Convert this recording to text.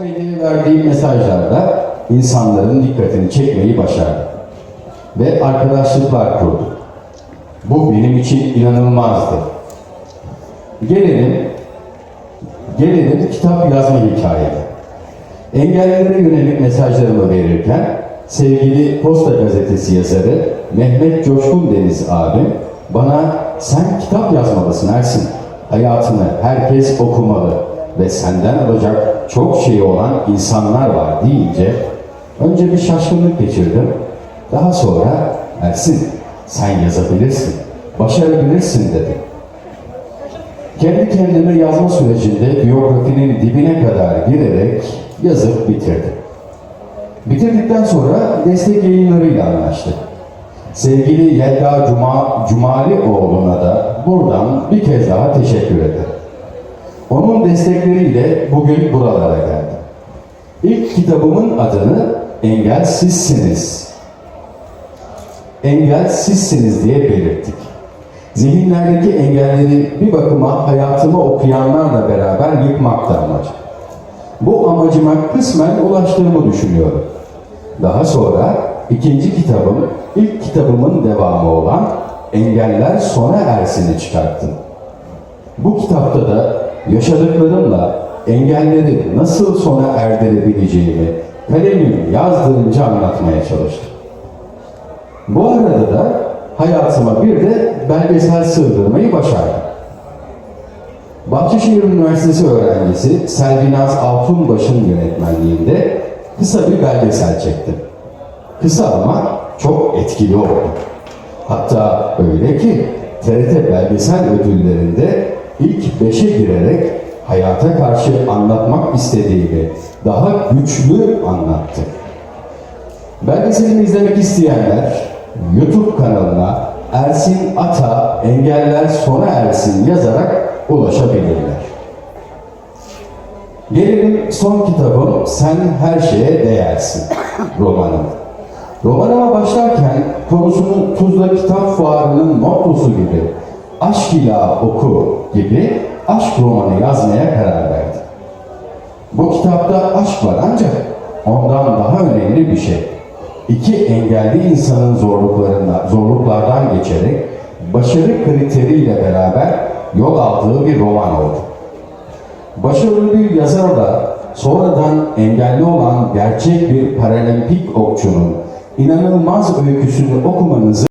medyaya verdiğim mesajlarda insanların dikkatini çekmeyi başardı. Ve arkadaşlıklar kurduk. Bu benim için inanılmazdı. Gelelim, gelelim kitap yazma hikayede. Engellilere yönelik mesajlarımı verirken sevgili Posta Gazetesi yazarı Mehmet Coşkun Deniz abim bana sen kitap yazmalısın Ersin. Hayatını herkes okumalı ve senden alacak çok şeyi olan insanlar var deyince önce bir şaşkınlık geçirdim. Daha sonra Ersin sen yazabilirsin, başarabilirsin dedi. Kendi kendime yazma sürecinde biyografinin dibine kadar girerek yazıp bitirdim. Bitirdikten sonra destek yayınlarıyla anlaştık. Sevgili Yelda Cuma, Cumalioğlu'na da buradan bir kez daha teşekkür ederim. Onun destekleriyle bugün buralara geldim. İlk kitabımın adını Engelsizsiniz. Engelsizsiniz diye belirttik. Zihinlerdeki engelleri bir bakıma hayatımı okuyanlarla beraber yıkmakta amaç. Bu amacıma kısmen ulaştığımı düşünüyorum. Daha sonra ikinci kitabım, ilk kitabımın devamı olan Engeller Sona Ersin'i çıkarttım. Bu kitapta da yaşadıklarımla engelleri nasıl sona erdirebileceğimi kalemim yazdırınca anlatmaya çalıştım. Bu arada da hayatıma bir de belgesel sığdırmayı başardım. Bahçeşehir Üniversitesi öğrencisi Selvinaz Altunbaş'ın yönetmenliğinde kısa bir belgesel çektim. Kısa ama çok etkili oldu. Hatta öyle ki TRT belgesel ödüllerinde ilk beşe girerek hayata karşı anlatmak istediğimi daha güçlü anlattı. Belgeselimi izlemek isteyenler YouTube kanalına Ersin Ata Engeller Sona Ersin yazarak ulaşabilirler. Gelelim son kitabım Sen Her Şeye Değersin romanım. Romanıma başlarken konusunun Tuzla Kitap Fuarı'nın mottosu gibi aşk ila oku gibi aşk romanı yazmaya karar verdim. Bu kitapta aşk var ancak ondan daha önemli bir şey. İki engelli insanın zorluklarından, zorluklardan geçerek başarı kriteriyle beraber yol aldığı bir roman oldu. Başarılı bir yazar da sonradan engelli olan gerçek bir paralimpik okçunun inanılmaz öyküsünü okumanızı